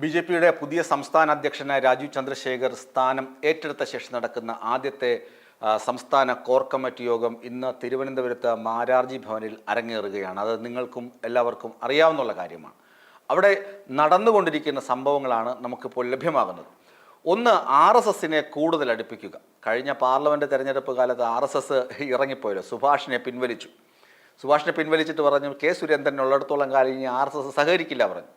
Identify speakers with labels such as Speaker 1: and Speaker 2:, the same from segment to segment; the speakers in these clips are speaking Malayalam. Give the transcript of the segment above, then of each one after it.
Speaker 1: ബി ജെ പിയുടെ പുതിയ സംസ്ഥാന അധ്യക്ഷനായ രാജീവ് ചന്ദ്രശേഖർ സ്ഥാനം ഏറ്റെടുത്ത ശേഷം നടക്കുന്ന ആദ്യത്തെ സംസ്ഥാന കോർ കമ്മിറ്റി യോഗം ഇന്ന് തിരുവനന്തപുരത്ത് മാരാർജി ഭവനിൽ അരങ്ങേറുകയാണ്. അത് നിങ്ങൾക്കും എല്ലാവർക്കും അറിയാവുന്ന കാര്യമാണ്. അവിടെ നടന്നുകൊണ്ടിരിക്കുന്ന സംഭവങ്ങളാണ് നമുക്കിപ്പോൾ ലഭ്യമാകുന്നത്. ഒന്ന് ആർ എസ് എസിനെ കൂടുതൽ അടുപ്പിക്കുക. കഴിഞ്ഞ പാർലമെന്റ് തെരഞ്ഞെടുപ്പ് കാലത്ത് ആർ എസ് എസ് ഇറങ്ങിപ്പോയല്ലോ. സുഭാഷിനെ പിൻവലിച്ചു. സുഭാഷിനെ പിൻവലിച്ചിട്ട് പറഞ്ഞു കെ സുരേന്ദ്രൻ ഉള്ളിടത്തോളം കാലം ഇനി ആർ എസ് എസ് സഹകരിക്കില്ല പറഞ്ഞു.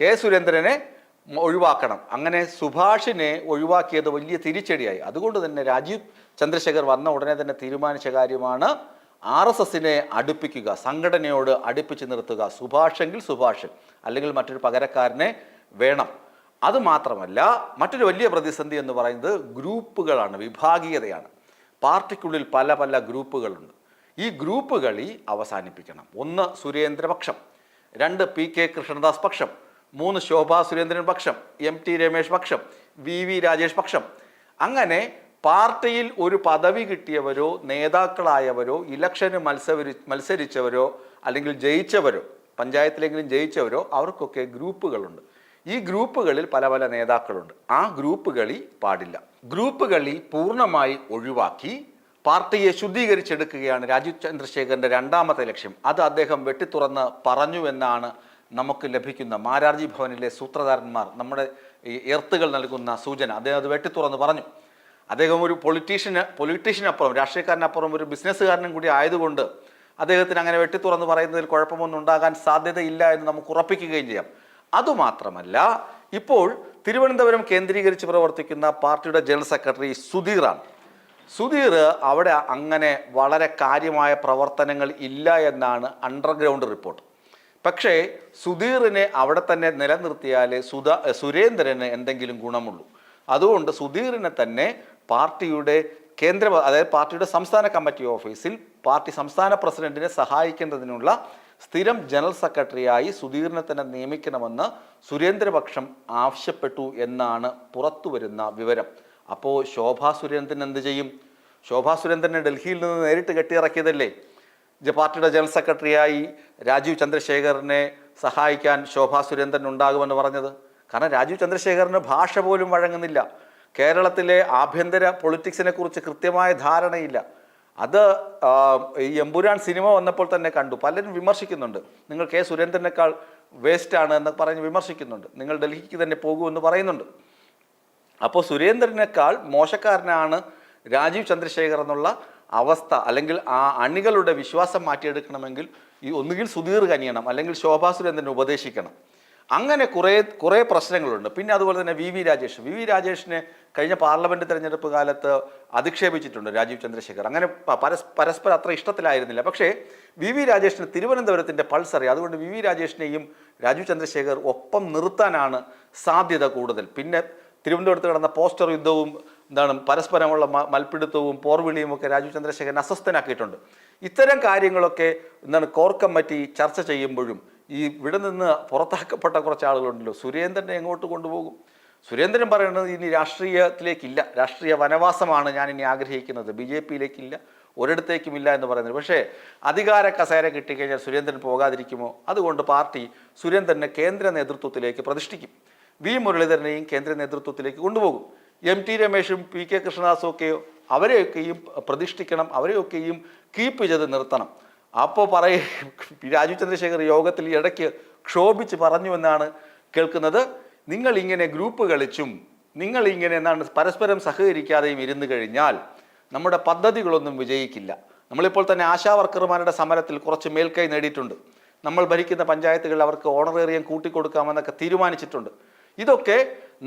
Speaker 1: കെ സുരേന്ദ്രനെ ഒഴിവാക്കണം. അങ്ങനെ സുഭാഷിനെ ഒഴിവാക്കിയത് വലിയ തിരിച്ചടിയായി. അതുകൊണ്ട് തന്നെ രാജീവ് ചന്ദ്രശേഖർ വന്ന ഉടനെ തന്നെ തീരുമാനിച്ച കാര്യമാണ് ആർ എസ് എസിനെ അടുപ്പിക്കുക സംഘടനയോട് അടുപ്പിച്ച് നിർത്തുക. സുഭാഷെങ്കിൽ സുഭാഷ് അല്ലെങ്കിൽ മറ്റൊരു പകരക്കാരനെ വേണം. അത് മാത്രമല്ല മറ്റൊരു വലിയ പ്രതിസന്ധി എന്ന് പറയുന്നത് ഗ്രൂപ്പുകളാണ് വിഭാഗീയതയാണ്. പാർട്ടിക്കുള്ളിൽ പല പല ഗ്രൂപ്പുകളുണ്ട്. ഈ ഗ്രൂപ്പ് കളി അവസാനിപ്പിക്കണം. ഒന്ന് സുരേന്ദ്രപക്ഷം രണ്ട് പി കെ കൃഷ്ണദാസ് പക്ഷം മൂന്ന് ശോഭാ സുരേന്ദ്രൻ പക്ഷം എം ടി രമേശ് പക്ഷം വി വി രാജേഷ് പക്ഷം. അങ്ങനെ പാർട്ടിയിൽ ഒരു പദവി കിട്ടിയവരോ നേതാക്കളായവരോ ഇലക്ഷന് മത്സരി മത്സരിച്ചവരോ അല്ലെങ്കിൽ ജയിച്ചവരോ പഞ്ചായത്തിലെങ്കിലും ജയിച്ചവരോ അവർക്കൊക്കെ ഗ്രൂപ്പുകളുണ്ട്. ഈ ഗ്രൂപ്പുകളിൽ പല പല നേതാക്കളുണ്ട്. ആ ഗ്രൂപ്പ് കളി പാടില്ല. ഗ്രൂപ്പ് കളി പൂർണമായി ഒഴിവാക്കി പാർട്ടിയെ ശുദ്ധീകരിച്ചെടുക്കുകയാണ് രാജീവ് ചന്ദ്രശേഖരന്റെ രണ്ടാമത്തെ ലക്ഷ്യം. അത് അദ്ദേഹം വെട്ടിത്തുറന്ന് പറഞ്ഞു എന്നാണ് നമുക്ക് ലഭിക്കുന്ന മാരാർജി ഭവനിലെ സൂത്രധാരന്മാർ നമ്മുടെ ഈ എർത്തുകൾ നൽകുന്ന സൂചന. അദ്ദേഹം അത് വെട്ടിത്തുറന്ന് പറഞ്ഞു. അദ്ദേഹം ഒരു പൊളിറ്റീഷ്യന് പൊളിറ്റീഷ്യനപ്പുറം രാഷ്ട്രീയക്കാരനപ്പുറം ഒരു ബിസിനസ്സുകാരനും കൂടി ആയതുകൊണ്ട് അദ്ദേഹത്തിന് അങ്ങനെ വെട്ടിത്തുറന്ന് പറയുന്നതിൽ കുഴപ്പമൊന്നും ഉണ്ടാകാൻ സാധ്യതയില്ല എന്ന് നമുക്ക് ഉറപ്പിക്കുകയും ചെയ്യാം. അതുമാത്രമല്ല ഇപ്പോൾ തിരുവനന്തപുരം കേന്ദ്രീകരിച്ച് പ്രവർത്തിക്കുന്ന പാർട്ടിയുടെ ജനറൽ സെക്രട്ടറി സുധീറാണ്. സുധീർ അവിടെ അങ്ങനെ വളരെ കാര്യമായ പ്രവർത്തനങ്ങൾ ഇല്ല എന്നാണ് അണ്ടർഗ്രൗണ്ട് റിപ്പോർട്ട് പക്ഷേ സുധീറിനെ അവിടെ തന്നെ നിലനിർത്തിയാൽ സുധ സുരേന്ദ്രന് എന്തെങ്കിലും ഗുണമുള്ളൂ. അതുകൊണ്ട് സുധീറിനെ തന്നെ പാർട്ടിയുടെ കേന്ദ്ര അതായത് പാർട്ടിയുടെ സംസ്ഥാന കമ്മിറ്റി ഓഫീസിൽ പാർട്ടി സംസ്ഥാന പ്രസിഡന്റിനെ സഹായിക്കുന്നതിനുള്ള സ്ഥിരം ജനറൽ സെക്രട്ടറിയായി സുധീറിനെ തന്നെ നിയമിക്കണമെന്ന് സുരേന്ദ്രപക്ഷം ആവശ്യപ്പെട്ടു എന്നാണ് പുറത്തുവരുന്ന വിവരം. അപ്പോൾ ശോഭാ സുരേന്ദ്രൻ എന്ത് ചെയ്യും? ശോഭാ സുരേന്ദ്രനെ ഡൽഹിയിൽ നിന്ന് നേരിട്ട് കെട്ടിയിറക്കിയതല്ലേ? പാർട്ടിയുടെ ജനറൽ സെക്രട്ടറിയായി രാജീവ് ചന്ദ്രശേഖറിനെ സഹായിക്കാൻ ശോഭാ സുരേന്ദ്രൻ ഉണ്ടാകുമെന്ന് പറഞ്ഞത്. കാരണം രാജീവ് ചന്ദ്രശേഖറിന് ഭാഷ പോലും വഴങ്ങുന്നില്ല. കേരളത്തിലെ ആഭ്യന്തര പൊളിറ്റിക്സിനെ കുറിച്ച് കൃത്യമായ ധാരണയില്ല. അത് ഈ എമ്പുരാൻ സിനിമ വന്നപ്പോൾ തന്നെ കണ്ടു. പലരും വിമർശിക്കുന്നുണ്ട്. നിങ്ങൾ കെ. സുരേന്ദ്രനേക്കാൾ വേസ്റ്റാണ് എന്ന് പറഞ്ഞ് വിമർശിക്കുന്നുണ്ട്. നിങ്ങൾ ഡൽഹിക്ക് തന്നെ പോകുമെന്ന് പറയുന്നുണ്ട്. അപ്പോൾ സുരേന്ദ്രനേക്കാൾ മോശക്കാരനാണ് രാജീവ് ചന്ദ്രശേഖർ എന്നുള്ള അവസ്ഥ അല്ലെങ്കിൽ ആ അണികളുടെ വിശ്വാസം മാറ്റിയെടുക്കണമെങ്കിൽ ഈ ഒന്നുകിൽ സുധീർ കനിയണം അല്ലെങ്കിൽ ശോഭാ സുരേന്ദ്രനെ ഉപദേശിക്കണം. അങ്ങനെ കുറേ കുറേ പ്രശ്നങ്ങളുണ്ട്. പിന്നെ അതുപോലെ തന്നെ V V Rajesh. V V രാജേഷിനെ കഴിഞ്ഞ പാർലമെന്റ് തെരഞ്ഞെടുപ്പ് കാലത്ത് അധിക്ഷേപിച്ചിട്ടുണ്ട് രാജീവ് ചന്ദ്രശേഖർ. അങ്ങനെ പരസ് പരസ്പരം അത്ര ഇഷ്ടത്തിലായിരുന്നില്ല. പക്ഷേ വി വി രാജേഷിന് തിരുവനന്തപുരത്തിന്റെ പൾസ് അറിയാം അതുകൊണ്ട് വി വി രാജേഷിനെയും രാജീവ് ചന്ദ്രശേഖർ ഒപ്പം നിർത്താനാണ് സാധ്യത കൂടുതൽ. പിന്നെ തിരുവനന്തപുരത്ത് നടന്ന പോസ്റ്റർ യുദ്ധവും എന്താണ് പരസ്പരമുള്ള മൽപ്പിടുത്തവും പോർവിളിയും ഒക്കെ രാജീവ് ചന്ദ്രശേഖരൻ അസ്വസ്ഥനാക്കിയിട്ടുണ്ട്. ഇത്തരം കാര്യങ്ങളൊക്കെ എന്താണ് കോർ കമ്മിറ്റി ചർച്ച ചെയ്യുമ്പോഴും ഈ ഇവിടെ നിന്ന് പുറത്താക്കപ്പെട്ട കുറച്ച് ആളുകളുണ്ടല്ലോ. സുരേന്ദ്രനെ എങ്ങോട്ട് കൊണ്ടുപോകും? സുരേന്ദ്രൻ പറയുന്നത് ഇനി രാഷ്ട്രീയത്തിലേക്കില്ല. രാഷ്ട്രീയ വനവാസമാണ് ഞാൻ ഇനി ആഗ്രഹിക്കുന്നത്. B J പിയിലേക്കില്ല. ഒരിടത്തേക്കുമില്ല എന്ന് പറയുന്നത്. പക്ഷേ അധികാര കസേര കിട്ടിക്കഴിഞ്ഞാൽ സുരേന്ദ്രൻ പോകാതിരിക്കുമോ? അതുകൊണ്ട് പാർട്ടി സുരേന്ദ്രനെ കേന്ദ്ര നേതൃത്വത്തിലേക്ക് പ്രതിഷ്ഠിക്കും. വി മുരളീധരനെയും കേന്ദ്ര നേതൃത്വത്തിലേക്ക് കൊണ്ടുപോകും. എം ടി രമേശും പി കെ കൃഷ്ണദാസും ഒക്കെ അവരെയൊക്കെയും പ്രതിഷ്ഠിക്കണം അവരെയൊക്കെയും കീപ്പ് ചെയ്ത് നിർത്തണം. അപ്പോൾ പറയും രാജു ചന്ദ്രശേഖർ യോഗത്തിൽ ഇടയ്ക്ക് ക്ഷോഭിച്ച് പറഞ്ഞു എന്നാണ് കേൾക്കുന്നത്. നിങ്ങൾ ഇങ്ങനെ ഗ്രൂപ്പ് കളിച്ചും നിങ്ങൾ ഇങ്ങനെ എന്താണ് പരസ്പരം സഹകരിക്കാതെയും ഇരുന്നു കഴിഞ്ഞാൽ നമ്മുടെ പദ്ധതികളൊന്നും വിജയിക്കില്ല. നമ്മളിപ്പോൾ തന്നെ ആശാവർക്കർമാരുടെ സമരത്തിൽ കുറച്ച് മേൽക്കൈ നേടിയിട്ടുണ്ട്. നമ്മൾ ഭരിക്കുന്ന പഞ്ചായത്തുകളിൽ അവർക്ക് ഓണറേറിയം കൂട്ടിക്കൊടുക്കാമെന്നൊക്കെ തീരുമാനിച്ചിട്ടുണ്ട്. ഇതൊക്കെ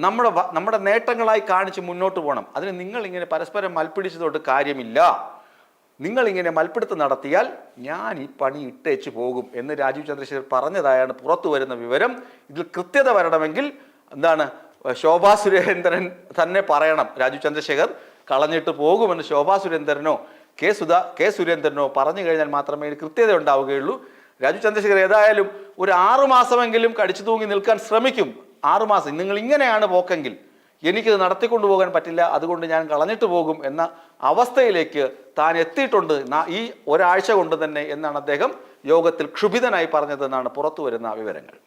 Speaker 1: നമ്മുടെ നമ്മുടെ നേട്ടങ്ങളായി കാണിച്ച് മുന്നോട്ട് പോകണം. അതിന് നിങ്ങൾ ഇങ്ങനെ പരസ്പരം മൽപ്പിടിച്ചതോട്ട് കാര്യമില്ല. നിങ്ങൾ ഇങ്ങനെ മൽപ്പിടുത്തം നടത്തിയാൽ ഞാൻ ഈ പണി ഇട്ടേച്ച് പോകും എന്ന് രാജീവ് ചന്ദ്രശേഖർ പറഞ്ഞതായാണ് പുറത്തു വരുന്ന വിവരം. ഇതിൽ കൃത്യത വരണമെങ്കിൽ എന്താണ് ശോഭാ സുരേന്ദ്രൻ തന്നെ പറയണം. രാജീവ് ചന്ദ്രശേഖർ കളഞ്ഞിട്ട് പോകുമെന്ന് ശോഭാ സുരേന്ദ്രനോ കെ സുധാ കെ സുരേന്ദ്രനോ പറഞ്ഞു കഴിഞ്ഞാൽ മാത്രമേ കൃത്യത ഉണ്ടാവുകയുള്ളൂ. രാജീവ് ചന്ദ്രശേഖർ ഏതായാലും ഒരു ആറു മാസമെങ്കിലും കടിച്ചു തൂങ്ങി നിൽക്കാൻ ശ്രമിക്കും. ആറു മാസം. നിങ്ങൾ ഇങ്ങനെയാണ് പോക്കെങ്കിൽ എനിക്കിത് നടത്തിക്കൊണ്ടു പോകാൻ പറ്റില്ല അതുകൊണ്ട് ഞാൻ കളഞ്ഞിട്ട് പോകും എന്ന അവസ്ഥയിലേക്ക് താൻ എത്തിയിട്ടുണ്ട്. ഈ ഒരാഴ്ച കൊണ്ട് തന്നെ എന്നാണ് അദ്ദേഹം യോഗത്തിൽ ക്ഷുഭിതനായി പറഞ്ഞതെന്നാണ് പുറത്തു വരുന്ന വിവരങ്ങൾ.